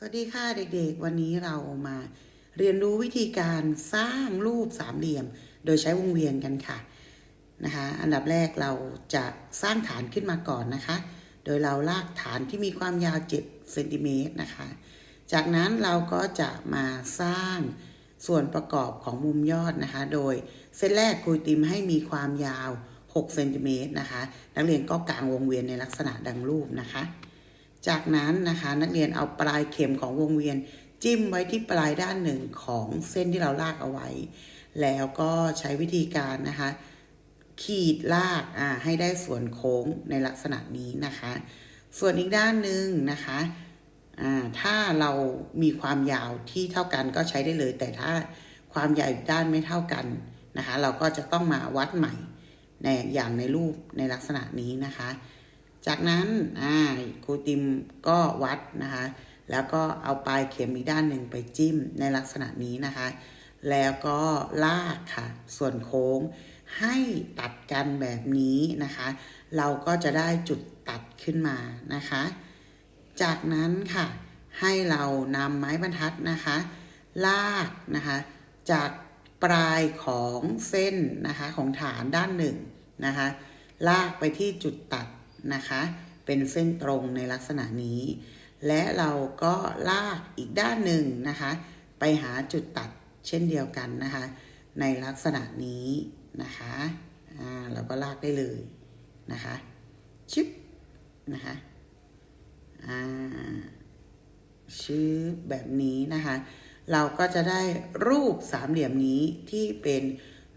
สวัสดีค่ะเด็กๆ วันนี้เรามาเรียนรู้วิธีการสร้างรูปสามเหลี่ยม โดยใช้วงเวียนกันค่ะนะคะอันดับแรกเราจะสร้างฐานขึ้นมาก่อนนะคะ โดยเราลากฐานที่มีความยาว7เซนติเมตรนะคะจากนั้นเราก็จะมาสร้างส่วนประกอบของมุมยอดนะคะ โดยเส้นแรกครูติมให้มีความยาว6เซนติเมตรนะคะนักเรียนก็กางวงเวียนในลักษณะดังรูปนะคะ จากนั้นนะคะนักเรียนเอาปลายเข็มของวงเวียน จิ้มไว้ที่ปลายด้านหนึ่งของเส้นที่เราลากเอาไว้ แล้วก็ใช้วิธีการนะคะ ขีดลากอ่าให้ได้ส่วนโค้งในลักษณะนี้นะคะ ส่วนอีกด้านหนึ่งนะคะอ่าถ้าเรามีความยาวที่เท่ากันก็ใช้ได้เลย แต่ถ้าความยาวอีกด้านไม่เท่ากันนะคะ เราก็จะต้องมาวัดใหม่ในอย่างในรูปในลักษณะนี้นะคะ จากนั้นอ่าครูติมก็วัดนะคะ แล้วก็เอาปลายเข็มอีกด้านหนึ่งไปจิ้มในลักษณะนี้นะคะ แล้วก็ลากค่ะ ส่วนโค้งให้ตัดกันแบบนี้นะคะ เราก็จะได้จุดตัดขึ้นมานะคะ จากนั้นค่ะ ให้เรานำไม้บรรทัดนะคะ ลากนะคะ จากปลายของเส้นนะคะของฐานด้านหนึ่งนะคะ ลากไปที่จุดตัด นะคะ เป็นเส้นตรงในลักษณะนี้ และเราก็ลากอีกด้านหนึ่งนะคะ ไปหาจุดตัดเช่นเดียวกันนะคะ ในลักษณะนี้นะคะอ่าเราก็ลากได้เลยนะคะชิปนะคะอ่าชื่อแบบนี้นะคะ เราก็จะได้รูปสามเหลี่ยมนี้ที่เป็น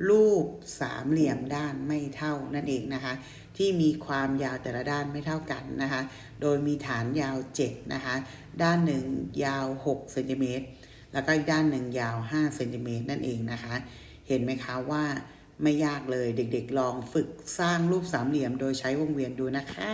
รูปสามเหลี่ยมด้านไม่เท่านั่นเองนะคะ ที่มีความยาวแต่ละด้านไม่เท่ากันนะคะ โดยมีฐานยาว7นะคะ ด้านหนึ่งยาว6เซนติเมตรแล้วก็อีกด้านหนึ่งยาว5เซนติเมตรนั่นเองนะคะ เห็นไหมคะว่าไม่ยากเลยเด็กๆ ลองฝึกสร้างรูปสามเหลี่ยมโดยใช้วงเวียนดูนะคะ